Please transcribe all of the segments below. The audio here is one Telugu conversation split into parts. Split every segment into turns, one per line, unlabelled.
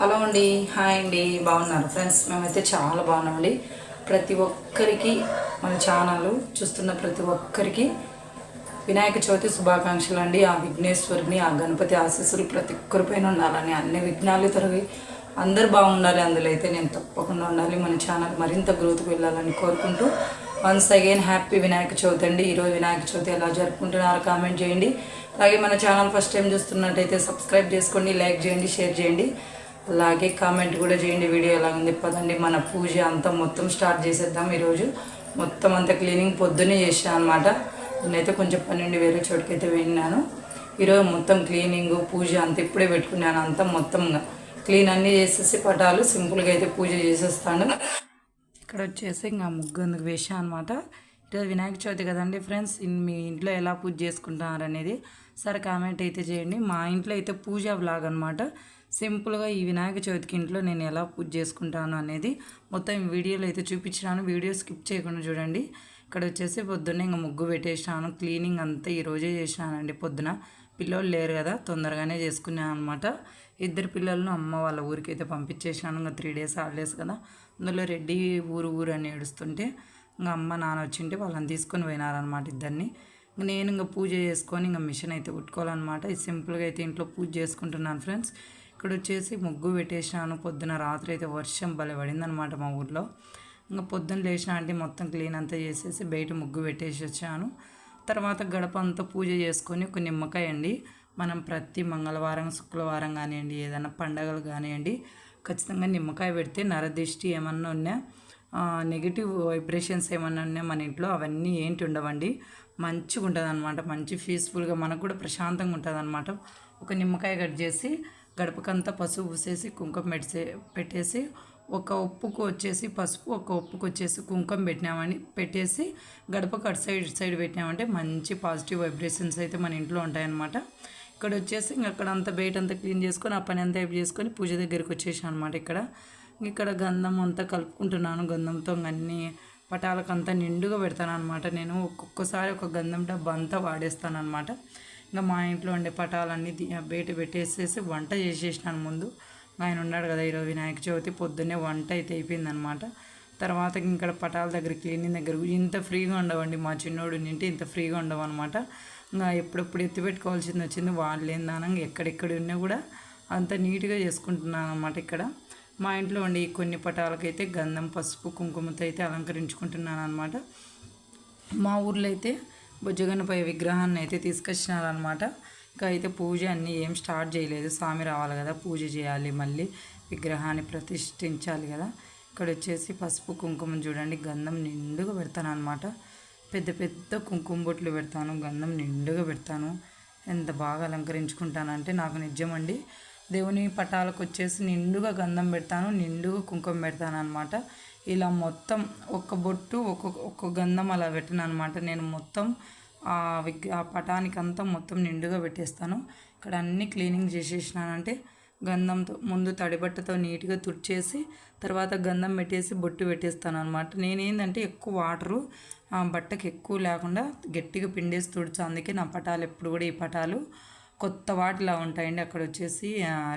హలో అండి హాయ్ అండి బాగున్నారు ఫ్రెండ్స్? మేమైతే చాలా బాగున్నామండి. ప్రతి ఒక్కరికి మన ఛానల్ చూస్తున్న ప్రతి ఒక్కరికి వినాయక చవితి శుభాకాంక్షలు అండి. ఆ విఘ్నేశ్వరిని ఆ గణపతి ఆశీస్సులు ప్రతి ఒక్కరిపైన ఉండాలని అన్ని విఘ్నాలు తొలగి అందరు బాగుండాలి. అందులో అయితే నేను తప్పకుండా ఉండాలి. మన ఛానల్ మరింత గ్రోత్కి వెళ్ళాలని కోరుకుంటూ once again happy Vinayaka Chavithi అండి. ఈరోజు వినాయక చవితి ఎలా జరుపుకుంటున్నారో కామెంట్ చేయండి. అలాగే మన ఛానల్ ఫస్ట్ టైం చూస్తున్నట్టయితే సబ్స్క్రైబ్ చేసుకోండి లైక్ చేయండి షేర్ చేయండి. అలాగే కామెంట్ కూడా చేయండి వీడియో ఎలా ఉంది పదండి. మన పూజ అంతా మొత్తం స్టార్ట్ చేసేద్దాం ఈరోజు. మొత్తం అంతా క్లీనింగ్ పొద్దున్నే చేసాను అనమాట నేనైతే కొంచెం పన్నెండు వేరే చోటుకైతే వెళ్ళినాను. ఈరోజు మొత్తం క్లీనింగ్ పూజ అంతా ఇప్పుడే పెట్టుకున్నాను అంతా మొత్తంగా. క్లీన్ అన్నీ చేసేసి పటాలు సింపుల్గా అయితే పూజ చేసేస్తాను. ఇక్కడ వచ్చేసి ఇంకా ముగ్గు అందుకు వేసాను అనమాట ఈరోజు వినాయక చవితి కదండి ఫ్రెండ్స్ మీ ఇంట్లో ఎలా పూజ చేసుకుంటున్నారు అనేది సరే కామెంట్ అయితే చేయండి. మా ఇంట్లో అయితే పూజ బ్లాగ్ అనమాట సింపుల్గా ఈ వినాయక చవితికి ఇంట్లో నేను ఎలా పూజ చేసుకుంటాను అనేది మొత్తం ఈ వీడియోలో అయితే చూపించినాను. వీడియో స్కిప్ చేయకుండా చూడండి. ఇక్కడ వచ్చేసి పొద్దున్నే ఇంకా ముగ్గు పెట్టేసినాను. క్లీనింగ్ అంతా ఈరోజే చేసినానండి పొద్దున. పిల్లలు లేరు కదా తొందరగానే చేసుకున్నాను అనమాట ఇద్దరు పిల్లలను అమ్మ వాళ్ళ ఊరికి అయితే పంపించేసినాను. ఇంకా త్రీ డేస్ హాలిడేస్ కదా. అందులో రెడ్డి ఊరు ఊరు అని ఏడుస్తుంటే ఇంకా అమ్మ నాన్న వచ్చింటే వాళ్ళని తీసుకొని పోయినారనమాట ఇద్దరిని. నేను ఇంకా పూజ చేసుకొని ఇంకా మిషన్ అయితే కుట్టుకోవాలన్నమాట. ఇది సింపుల్గా అయితే ఇంట్లో పూజ చేసుకుంటున్నాను ఫ్రెండ్స్. ఇక్కడ వచ్చేసి ముగ్గు పెట్టేసినాను. పొద్దున రాత్రి అయితే వర్షం భలే పడిందనమాట మా ఊర్లో. ఇంకా పొద్దున్న లేచిన అంటే మొత్తం క్లీన్ అంతా చేసేసి బయట ముగ్గు పెట్టేసి వచ్చాను. తర్వాత గడప అంతా పూజ చేసుకొని ఒక నిమ్మకాయ అండి. మనం ప్రతి మంగళవారం శుక్రవారం కానివ్వండి ఏదైనా పండగలు కానివ్వండి ఖచ్చితంగా నిమ్మకాయ పెడితే నరదిష్టి ఏమన్నా ఉన్నా నెగిటివ్ వైబ్రేషన్స్ ఏమన్నా ఉన్నా మన ఇంట్లో అవన్నీ ఏంటి ఉండవండి. మంచిగా ఉంటుంది అనమాట మంచి పీస్ఫుల్గా మనకు కూడా ప్రశాంతంగా ఉంటుంది అనమాట ఒక నిమ్మకాయ కట్ చేసి గడపకంతా పసుపు పూసేసి కుంకుమ పెట్టే పెట్టేసి ఒక ఉప్పుకు వచ్చేసి పసుపు ఒక ఉప్పుకు వచ్చేసి కుంకుమ పెట్టినామని పెట్టేసి గడపకు అటు సైడ్ ఇటు సైడ్ పెట్టినామంటే మంచి పాజిటివ్ వైబ్రేషన్స్ అయితే మన ఇంట్లో ఉంటాయన్నమాట. ఇక్కడ వచ్చేసి ఇంక అక్కడ అంతా బయట అంతా క్లీన్ చేసుకొని ఆ పని అంతా అయిపోయి చేసుకొని పూజ దగ్గరికి వచ్చేసాను అనమాట ఇక్కడ ఇక్కడ గంధం అంతా కలుపుకుంటున్నాను గంధంతో అన్నీ అన్ని పటాలకంతా నిండుగా పెడతాను అనమాట నేను ఒక్కొక్కసారి ఒక గంధం డబ్బా అంతా వాడేస్తాను అనమాట ఇంకా మా ఇంట్లో ఉండే పటాలన్నీ బయట పెట్టేసేసి వంట చేసేసినాను ముందు. ఆయన ఉన్నాడు కదా ఈరోజు వినాయక చవితి పొద్దున్నే వంట అయితే అయిపోయిందనమాట. తర్వాత ఇక్కడ పటాల దగ్గర క్లీనింగ్ దగ్గర ఇంత ఫ్రీగా ఉండవండి మా చిన్నోడు నింటి ఇంత ఫ్రీగా ఉండవు అనమాట ఇంకా ఎప్పుడెప్పుడు ఎత్తిపెట్టుకోవాల్సింది వచ్చింది వాళ్ళు ఏందానంగా ఎక్కడెక్కడ ఉన్నా కూడా అంత నీట్గా చేసుకుంటున్నాను అనమాట ఇక్కడ. మా ఇంట్లో ఉండి కొన్ని పటాలకైతే గంధం పసుపు కుంకుమతో అయితే అలంకరించుకుంటున్నాను అనమాట మా ఊర్లో అయితే బుజ్జగన్నపై విగ్రహాన్ని అయితే తీసుకొచ్చినారనమాట ఇంకా అయితే పూజ అన్నీ ఏం స్టార్ట్ చేయలేదు. స్వామి రావాలి కదా పూజ చేయాలి మళ్ళీ విగ్రహాన్ని ప్రతిష్ఠించాలి కదా. ఇక్కడ వచ్చేసి పసుపు కుంకుమ చూడండి గంధం నిండుగా పెడతాను అనమాట పెద్ద పెద్ద కుంకుమ బొట్లు పెడతాను గంధం నిండుగా పెడతాను. ఎంత బాగా అలంకరించుకుంటానంటే నాకు నిజమండి దేవుని పటాలకు వచ్చేసి నిండుగా గంధం పెడతాను నిండుగా కుంకుమ పెడతాను అనమాట ఇలా మొత్తం ఒక్క బొట్టు ఒక్కొక్క ఒక్క గంధం అలా పెట్టిన అనమాట నేను మొత్తం ఆ విగ్ ఆ పటానికి అంతా మొత్తం నిండుగా పెట్టేస్తాను. ఇక్కడ అన్ని క్లీనింగ్ చేసేసినానంటే గంధంతో ముందు తడిబట్టతో నీట్గా తుడిచేసి తర్వాత గంధం పెట్టేసి బొట్టు పెట్టేస్తాను అనమాట నేనేందంటే ఎక్కువ వాటరు ఆ బట్టకి ఎక్కువ లేకుండా గట్టిగా పిండేసి తుడిచా. అందుకే నా పటాలు ఎప్పుడు కూడా ఈ పటాలు కొత్త వాటిలా ఉంటాయండి. అక్కడ వచ్చేసి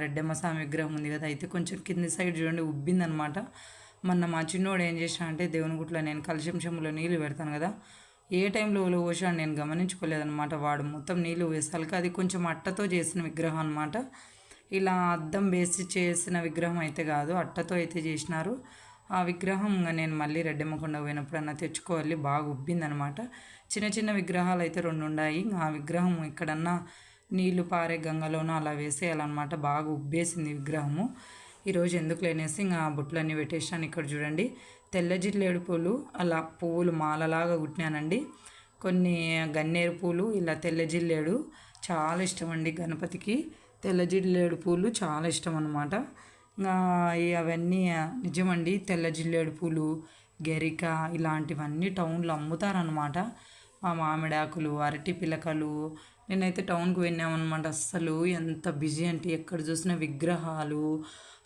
రెడ్డమ్మ స్వామి విగ్రహం ఉంది కదా అయితే కొంచెం కింది సైడ్ చూడండి ఉబ్బిందనమాట మొన్న మా చిన్నోడు ఏం చేసిన అంటే దేవుని గుట్లో నేను కలుషం నీళ్ళు పెడతాను కదా ఏ టైంలో ఒలు పోసాడు నేను గమనించుకోలేదనమాట వాడు మొత్తం నీళ్ళు వేసాలికి అది కొంచెం అట్టతో చేసిన విగ్రహం అనమాట ఇలా అద్దం వేసి చేసిన విగ్రహం అయితే కాదు అట్టతో అయితే చేసినారు. ఆ విగ్రహం నేను మళ్ళీ రెడ్డెమ్మకొండ పోయినప్పుడన్నా తెచ్చుకోవాలి బాగా ఉబ్బిందనమాట చిన్న చిన్న విగ్రహాలు అయితే రెండు ఉన్నాయి ఆ విగ్రహం ఎక్కడన్నా నీళ్ళు పారే గంగలోనూ అలా వేసేయాలన్నమాట. బాగా ఉబ్బేసింది విగ్రహము. ఈరోజు ఎందుకు లేనేసి ఇంకా బుట్టలన్నీ పెట్టేసాను ఇక్కడ చూడండి. తెల్ల జిట్లేడు పూలు అలా పువ్వులు మాలలాగా కుట్టినానండి. కొన్ని గన్నేరు పూలు ఇలా తెల్ల జిల్లేడు చాలా ఇష్టం అండి గణపతికి. తెల్ల జిల్లేడు పూలు చాలా ఇష్టం అనమాట ఇంకా అవన్నీ నిజమండి తెల్ల జిల్లేడు పూలు గెరిక ఇలాంటివన్నీ టౌన్లో అమ్ముతారనమాట మా మామిడాకులు అరటి పిలకలు నేనైతే టౌన్కి వెళ్ళామన్నమాట. అస్సలు ఎంత బిజీ అంటే ఎక్కడ చూసినా విగ్రహాలు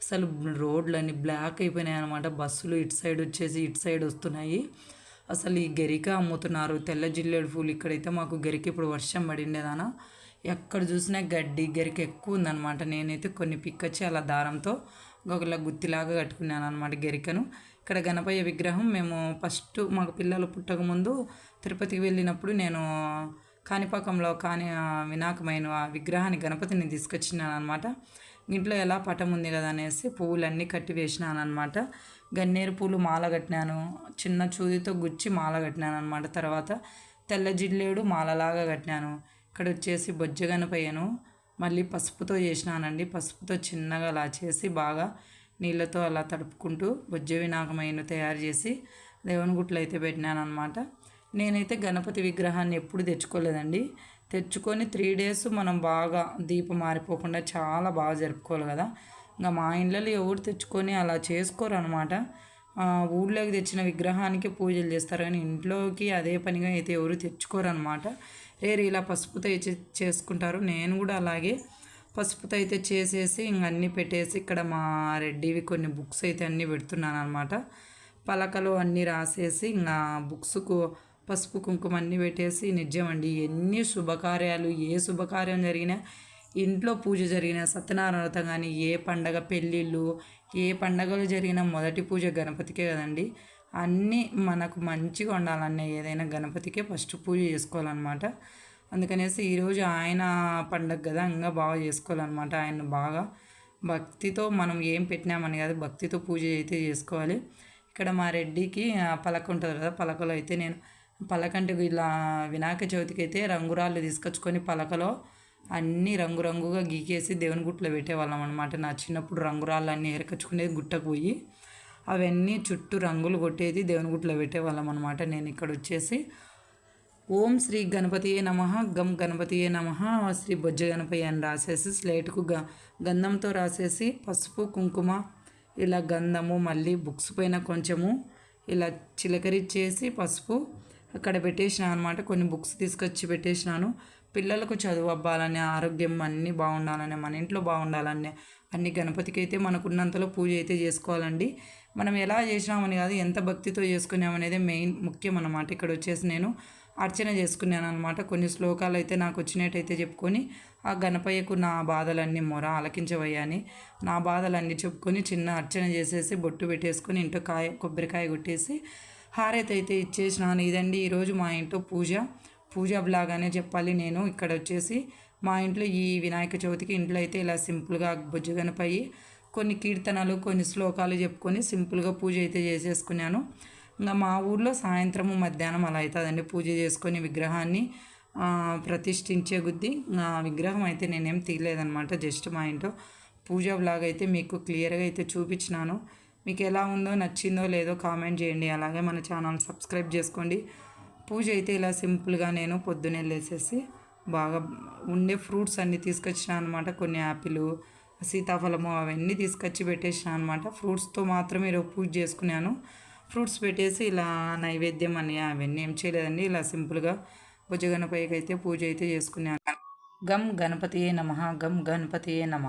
అసలు రోడ్లన్నీ బ్లాక్ అయిపోయినాయి అనమాట బస్సులు ఇటు సైడ్ వచ్చేసి ఇటు సైడ్ వస్తున్నాయి. అసలు ఈ గరిక అమ్ముతున్నారు. తెల్ల జిల్లేడు పూలు ఇక్కడైతే మాకు గరిక ఇప్పుడు వర్షం పడిండేదానా. ఎక్కడ చూసినా గడ్డి గరిక ఎక్కువ ఉందన్నమాట. నేనైతే కొన్ని పిక్కచ్చి అలా దారంతో ఒకలా గుత్తిలాగా కట్టుకున్నాను అనమాట గరికను. ఇక్కడ గణపయ్య విగ్రహం మేము ఫస్ట్ మాకు పిల్లలు పుట్టకముందు తిరుపతికి వెళ్ళినప్పుడు నేను కాణిపాకంలో కాని వినాకమైన ఆ విగ్రహాన్ని గణపతిని తీసుకొచ్చినాను అనమాట ఇంట్లో ఎలా పటం ఉంది కదా అనేసి పువ్వులన్నీ కట్టి వేసినాను అనమాట గన్నేరు పూలు మాల కట్టినాను. చిన్న చూదితో గుచ్చి మాల కట్టినాను అనమాట తర్వాత తెల్ల జిల్లేడు మాలలాగా కట్టినాను. ఇక్కడ వచ్చేసి బొజ్జగనపయ్యను మళ్ళీ పసుపుతో చేసినానండి. పసుపుతో చిన్నగా అలా చేసి బాగా నీళ్ళతో అలా తడుపుకుంటూ బొజ్జ వినాకమైన తయారు చేసి దేవుని గుట్లు అయితే పెట్టినాను అనమాట నేనైతే గణపతి విగ్రహాన్ని ఎప్పుడు తెచ్చుకోలేదండి. తెచ్చుకొని త్రీ డేస్ మనం బాగా దీపం మారిపోకుండా చాలా బాగా జరుపుకోవాలి కదా. ఇంకా మా ఇండ్లలో ఎవరు తెచ్చుకొని అలా చేసుకోరు అనమాట ఊళ్ళోకి తెచ్చిన విగ్రహానికి పూజలు చేస్తారు కానీ ఇంట్లోకి అదే పనిగా అయితే ఎవరు తెచ్చుకోరు అనమాట రేరు ఇలా పసుపుతో చేసుకుంటారు. నేను కూడా అలాగే పసుపుతో అయితే చేసేసి ఇంక అన్నీ పెట్టేసి ఇక్కడ మా రెడ్డివి కొన్ని బుక్స్ అయితే అన్నీ పెడుతున్నాను అనమాట పలకలు అన్నీ రాసేసి ఇంకా బుక్స్కు పసుపు కుంకుమ అన్నీ పెట్టేసి నిజం అండి. ఎన్ని శుభకార్యాలు ఏ శుభకార్యం జరిగినా ఇంట్లో పూజ జరిగిన సత్యనారాయణ వ్రతం కానీ ఏ పండగ పెళ్ళిళ్ళు ఏ పండగలు జరిగిన మొదటి పూజ గణపతికే కదండి. అన్నీ మనకు మంచిగా ఉండాలన్న ఏదైనా గణపతికే ఫస్ట్ పూజ చేసుకోవాలన్నమాట. అందుకనేసి ఈరోజు ఆయన పండగ కదా ఇంకా బాగా చేసుకోవాలన్నమాట. ఆయన బాగా భక్తితో మనం ఏం పెట్టినామని కాదు భక్తితో పూజ అయితే చేసుకోవాలి. ఇక్కడ మా రెడ్డికి పలక ఉంటుంది కదా పలకలో అయితే నేను పలకంటే ఇలా వినాయక చవితికి అయితే రంగురాళ్ళు తీసుకొచ్చుకొని పలకలో అన్నీ రంగురంగుగా గీకేసి దేవుని గుట్లో పెట్టేవాళ్ళం అనమాట నా చిన్నప్పుడు రంగురాళ్ళు అన్నీ ఏరకచ్చుకునేది గుట్టకు పోయి అవన్నీ చుట్టూ రంగులు కొట్టేది దేవుని గుట్లో పెట్టేవాళ్ళం అనమాట నేను ఇక్కడ వచ్చేసి ఓం శ్రీ గణపతియే నమ గం గణపతియే నమ శ్రీ బొజ్జ గణపతి అని రాసేసి స్లేట్కు గ గంధంతో రాసేసి పసుపు కుంకుమ ఇలా గంధము మళ్ళీ బుక్స్ పైన కొంచెము ఇలా చిలకరిచ్చేసి పసుపు అక్కడ పెట్టేసినాను అనమాట కొన్ని బుక్స్ తీసుకొచ్చి పెట్టేసినాను. పిల్లలకు చదువు అవ్వాలని ఆరోగ్యం అన్నీ బాగుండాలని మన ఇంట్లో బాగుండాలని అన్ని గణపతికి అయితే మనకున్నంతలో పూజ అయితే చేసుకోవాలండి. మనం ఎలా చేసినామని కాదు ఎంత భక్తితో చేసుకున్నామనేది మెయిన్ ముఖ్యం అన్నమాట. ఇక్కడ వచ్చేసి నేను అర్చన చేసుకున్నాను అనమాట కొన్ని శ్లోకాలు అయితే నాకు వచ్చినట్టయితే చెప్పుకొని ఆ గణపయ్యకు నా బాధలన్నీ మొర ఆలకించవయ్యాని. నా బాధలన్నీ చెప్పుకొని చిన్న అర్చన చేసేసి బొట్టు పెట్టేసుకొని ఇంట్లో కాయ కొబ్బరికాయ కొట్టేసి హారతి అయితే ఇచ్చేసినాను. ఇదండి ఈరోజు మా ఇంట్లో పూజ. పూజ బ్లాగ్ అనే చెప్పాలి నేను. ఇక్కడ వచ్చేసి మా ఇంట్లో ఈ వినాయక చవితికి ఇంట్లో అయితే ఇలా సింపుల్గా బొజ్జు కొన్ని కీర్తనలు కొన్ని శ్లోకాలు చెప్పుకొని సింపుల్గా పూజ అయితే చేసేసుకున్నాను. ఇంకా మా ఊర్లో సాయంత్రము మధ్యాహ్నం అలా అవుతుందండి పూజ చేసుకొని విగ్రహాన్ని ప్రతిష్ఠించే గుద్ది విగ్రహం అయితే నేనేం తీయలేదనమాట జస్ట్ మా ఇంట్లో పూజ బ్లాగ్ అయితే మీకు క్లియర్గా అయితే చూపించినాను. మీకు ఎలా ఉందో నచ్చిందో లేదో కామెంట్ చేయండి. అలాగే మన ఛానల్ సబ్స్క్రైబ్ చేసుకోండి. పూజ అయితే ఇలా సింపుల్గా నేను పొద్దున్నే లేసేసి బాగా ఉండే ఫ్రూట్స్ అన్నీ తీసుకొచ్చిన అనమాట కొన్ని యాపిల్ సీతాఫలము అవన్నీ తీసుకొచ్చి పెట్టేసిన అనమాట ఫ్రూట్స్తో మాత్రమే ఈరోజు పూజ చేసుకున్నాను. ఫ్రూట్స్ పెట్టేసి ఇలా నైవేద్యం అని అవన్నీ ఏం చేయలేదండి. ఇలా సింపుల్గా భుజ అయితే పూజ అయితే చేసుకున్నాను. గమ్ గణపతియే నమ గమ్ గణపతియే నమ.